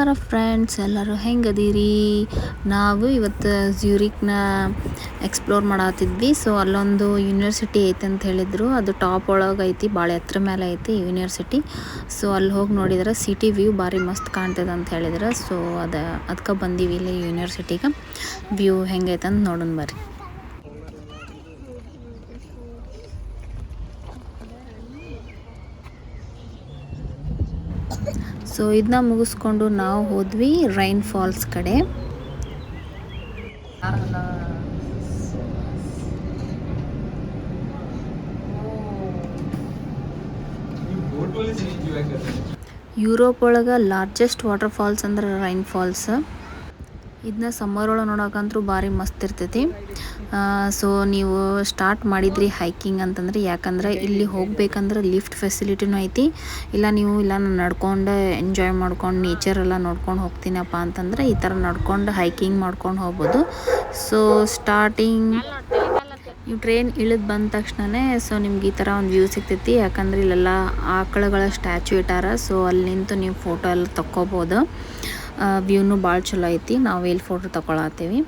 ನಮಸ್ಕಾರ ಫ್ರೆಂಡ್ಸ್, ಎಲ್ಲರೂ ಹೆಂಗದೀರಿ? ನಾವು ಇವತ್ತು ಜ್ಯೂರಿಕ್ನ ಎಕ್ಸ್ಪ್ಲೋರ್ ಮಾಡತ್ತಿದ್ವಿ ಸೊ ಅಲ್ಲೊಂದು ಯೂನಿವರ್ಸಿಟಿ ಐತೆ ಅಂತ ಹೇಳಿದರು. ಅದು ಟಾಪ್ ಒಳಗೆ ಐತಿ ಭಾಳ ಎತ್ತರ ಮೇಲೆ ಐತಿ ಯೂನಿವರ್ಸಿಟಿ ಸೊ ಅಲ್ಲಿ ಹೋಗಿ ನೋಡಿದ್ರೆ ಸಿಟಿ ವ್ಯೂ ಭಾರಿ ಮಸ್ತ್ ಕಾಣ್ತದೆ ಅಂತ ಹೇಳಿದ್ರೆ. ಸೊ ಅದು ಅದಕ್ಕೆ ಬಂದೀವಿ ಇಲ್ಲಿ ಯೂನಿವರ್ಸಿಟಿಗೆ ವ್ಯೂ ಹೆಂಗೈತೆ ಅಂತ ನೋಡೋಣ ಬರ್ರಿ. ಸೊ ಇದನ್ನ ಮುಗಿಸ್ಕೊಂಡು ನಾವು ಹೋದ್ವಿ ರೈನ್ ಫಾಲ್ಸ್ ಕಡೆ. ಯುರೋಪ್ ಒಳಗೆ ಲಾರ್ಜೆಸ್ಟ್ ವಾಟರ್ ಫಾಲ್ಸ್ ಅಂದ್ರೆ ರೈನ್ ಫಾಲ್ಸ್ ಇದನ್ನ ಸಮ್ಮರ್ ಒಳಗೆ ನೋಡೋಕಂತೂ ಭಾರಿ ಮಸ್ತ್ ಇರ್ತೈತಿ. ಸೊ ನೀವು ಸ್ಟಾರ್ಟ್ ಮಾಡಿದ್ರಿ ಹೈಕಿಂಗ್ ಅಂತಂದ್ರೆ, ಯಾಕಂದ್ರೆ ಇಲ್ಲಿ ಹೋಗ್ಬೇಕಂದ್ರೆ ಲಿಫ್ಟ್ ಫೆಸಿಲಿಟಿನೂ ಐತಿ. ಇಲ್ಲ ನೀವು ಇಲ್ಲ ನಾನು ನಡ್ಕೊಂಡು ಎಂಜಾಯ್ ಮಾಡ್ಕೊಂಡು ನೇಚರ್ ಎಲ್ಲ ನೋಡ್ಕೊಂಡು ಹೋಗ್ತೀನಪ್ಪ ಅಂತಂದ್ರೆ ಈ ಥರ ನಡ್ಕೊಂಡು ಹೈಕಿಂಗ್ ಮಾಡ್ಕೊಂಡು ಹೋಗ್ಬೋದು. ಸೊ ಸ್ಟಾರ್ಟಿಂಗ್ ನೀವು ಟ್ರೈನ್ ಇಳಿದು ಬಂದ ತಕ್ಷಣವೇ ಸೊ ನಿಮ್ಗೆ ಈ ಥರ ಒಂದು ವ್ಯೂ ಸಿಗ್ತೈತಿ. ಯಾಕಂದ್ರೆ ಇಲ್ಲೆಲ್ಲ ಆಕಳುಗಳ ಸ್ಟ್ಯಾಚು ಇಟ್ಟಾರ ಸೊ ಅಲ್ಲಿ ನಿಂತು ನೀವು ಫೋಟೋ ಎಲ್ಲ ತಕ್ಕೋಬೋದು. ವ್ಯೂನು ಭಾಳ ಚಲೋ ಐತಿ. ನಾವು ಇಲ್ಲಿ ಫೋಟೋ ತಗೊಳತ್ತೀವಿ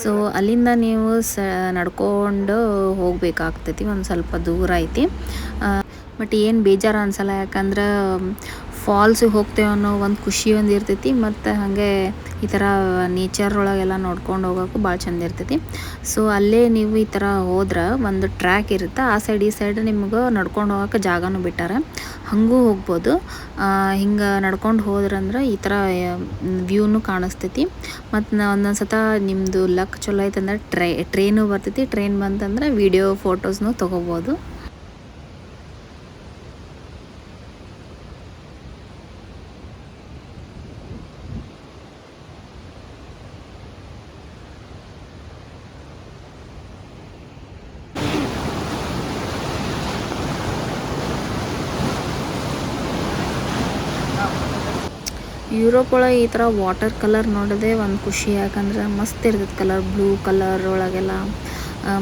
ಸೊ ಅಲ್ಲಿಂದ ನೀವು ಸ, ನಡ್ಕೊಂಡು ಹೋಗ್ಬೇಕಾಗ್ತೈತಿ. ಒಂದು ಸ್ವಲ್ಪ ದೂರ ಐತಿ. ಬಟ್ ಏನು ಬೇಜಾರು ಅನ್ಸಲ್ಲ. ಯಾಕಂದ್ರೆ ಫಾಲ್ಸಿಗೆ ಹೋಗ್ತೇವೆ ಅನ್ನೋ ಒಂದು ಖುಷಿ ಒಂದು ಇರ್ತೈತಿ. ಮತ್ತು ಹಾಗೆ ಈ ಥರ ನೇಚರ್ ಒಳಗೆಲ್ಲ ನೋಡ್ಕೊಂಡು ಹೋಗೋಕ್ಕೂ ಭಾಳ ಚಂದ ಇರ್ತೈತಿ. ಸೊ ಅಲ್ಲೇ ನೀವು ಈ ಥರ ಹೋದ್ರೆ ಒಂದು ಟ್ರ್ಯಾಕ್ ಇರುತ್ತೆ, ಆ ಸೈಡ್ ಈ ಸೈಡ್ ನಿಮ್ಗೆ ನಡ್ಕೊಂಡು ಹೋಗೋಕೆ ಜಾಗನೂ ಬಿಟ್ಟಾರೆ. ಹಾಗೂ ಹೋಗ್ಬೋದು. ಹಿಂಗೆ ನಡ್ಕೊಂಡು ಹೋದ್ರಂದ್ರೆ ಈ ಥರ ವ್ಯೂನು ಕಾಣಿಸ್ತೈತಿ. ಮತ್ತು ನಾ ಒಂದೊಂದು ಸತ ನಿಮ್ಮದು ಲಕ್ ಚಲೋ ಐತಂದ್ರೆ ಟ್ರೈ ಟ್ರೈನು ಬರ್ತೈತಿ. ಟ್ರೈನ್ ಬಂತಂದ್ರೆ ವೀಡಿಯೋ ಫೋಟೋಸ್ನು ತೊಗೋಬೋದು. ಯುರೋಪ್ ಒಳಗೆ ಈ ಥರ ವಾಟರ್ ಕಲರ್ ನೋಡೋದೇ ಒಂದು ಖುಷಿ. ಯಾಕಂದ್ರೆ ಮಸ್ತ್ ಇರ್ತೈತೆ ಕಲರ್ ಬ್ಲೂ ಕಲರ್ ಒಳಗೆಲ್ಲ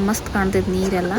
ಮಸ್ತ್ ಕಾಣ್ತೈತೆ ನೀರೆಲ್ಲ.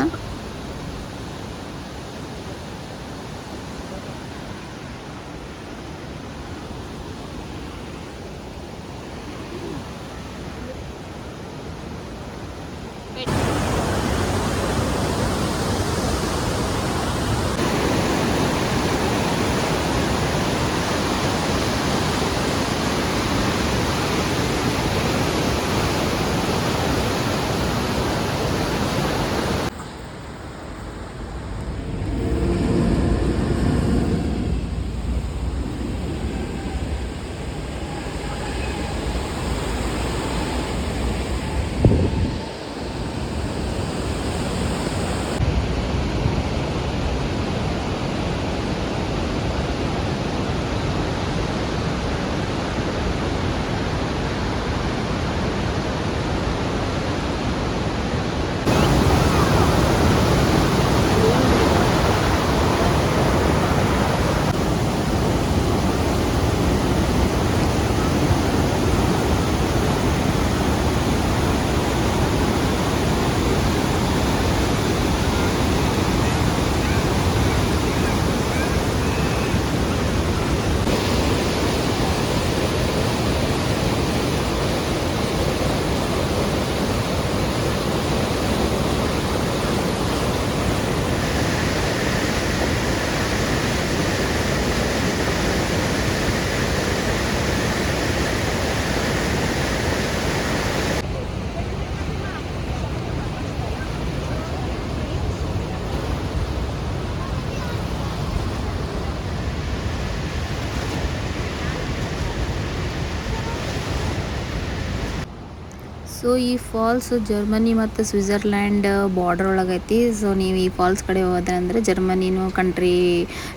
ಸೊ ಈ ಫಾಲ್ಸ್ ಜರ್ಮನಿ ಮತ್ತು ಸ್ವಿಟ್ಜರ್ಲ್ಯಾಂಡ್ ಬಾರ್ಡರ್ ಒಳಗೈತಿ ಸೊ ನೀವು ಈ ಫಾಲ್ಸ್ ಕಡೆ ಹೋದ್ರೆ ಅಂದರೆ ಜರ್ಮನಿನೂ ಕಂಟ್ರಿ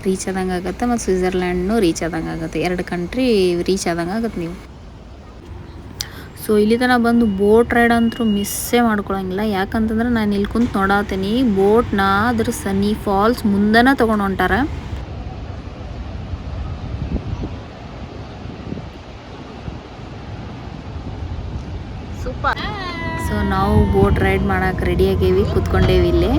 ರೀಚ್ ಆದಂಗೆ ಆಗುತ್ತೆ ಮತ್ತು ಸ್ವಿಟ್ಜರ್ಲ್ಯಾಂಡ್ನು ರೀಚ್ ಆದಂಗೆ ಆಗುತ್ತೆ. ಎರಡು ಕಂಟ್ರಿ ರೀಚ್ ಆದಂಗೆ ಆಗುತ್ತೆ ನೀವು. ಸೊ ಇಲ್ಲಿ ತನಕ ಬಂದು ಬೋಟ್ ರೈಡ್ ಅಂತೂ ಮಿಸ್ಸೇ ಮಾಡ್ಕೊಳಂಗಿಲ್ಲ. ಯಾಕಂತಂದ್ರೆ ನಾನು ಇಲ್ಲಿ ಕುಂತು ನೋಡತ್ತೀನಿ ಬೋಟ್ನ ಅದ್ರ ಸನಿ ಫಾಲ್ಸ್ ಮುಂದೆನೇ ತೊಗೊಂಡು ಹೊಂಟಾರ ಸೊ ನಾವು ಬೋಟ್ ರೈಡ್ ಮಾಡಕ್ಕೆ ರೆಡಿ ಆಗೇವಿ ಕುತ್ಕೊಂಡೇವಿ ಇಲ್ಲಿ.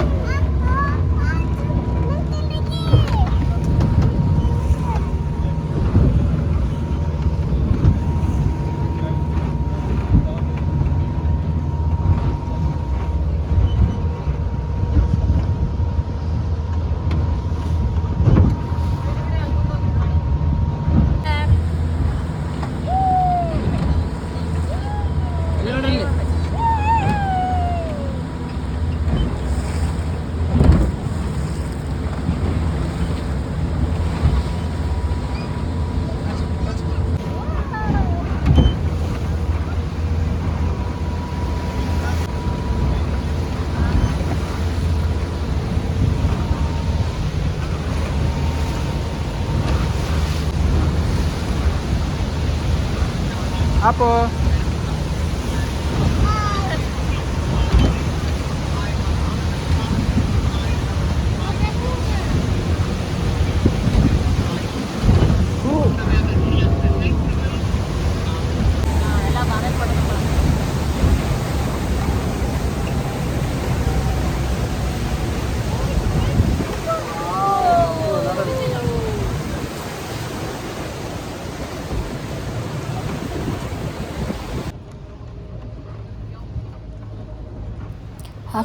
Apo.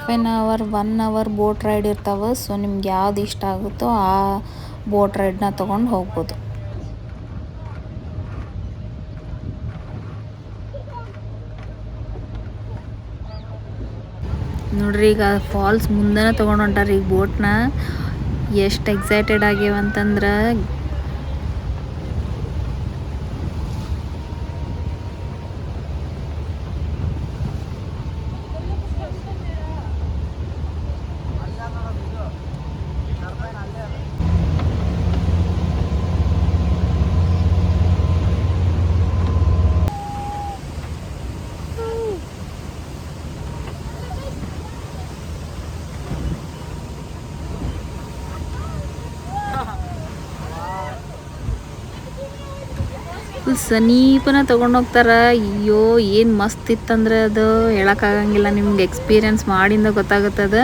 Half hour one hour boat ride ಇರ್ತಾವೆ. ಸೊ ನಿಮ್ಗೆ ಯಾವ್ದು ಇಷ್ಟ ಆಗುತ್ತೋ ಆ ಬೋಟ್ ರೈಡ್ನ ತೊಗೊಂಡು ಹೋಗ್ಬೋದು. ನೋಡ್ರಿ, ಈಗ ಫಾಲ್ಸ್ ಮುಂದೆನೇ ತೊಗೊಂಡು ಹೊಂಟಾರ ಈಗ ಬೋಟ್ನ ಎಷ್ಟು ಎಕ್ಸೈಟೆಡ್ ಆಗ್ಯಾವ ಫುಲ್ ಸಮೀಪನ ತೊಗೊಂಡೋಗ್ತಾರ ಅಯ್ಯೋ ಏನು ಮಸ್ತ್ ಇತ್ತಂದ್ರೆ ಅದು. ಹೇಳೋಕ್ಕಾಗಂಗಿಲ್ಲ ನಿಮ್ಗೆ ಎಕ್ಸ್ಪೀರಿಯನ್ಸ್ ಮಾಡಿಂದ ಗೊತ್ತಾಗುತ್ತದ ಅದು.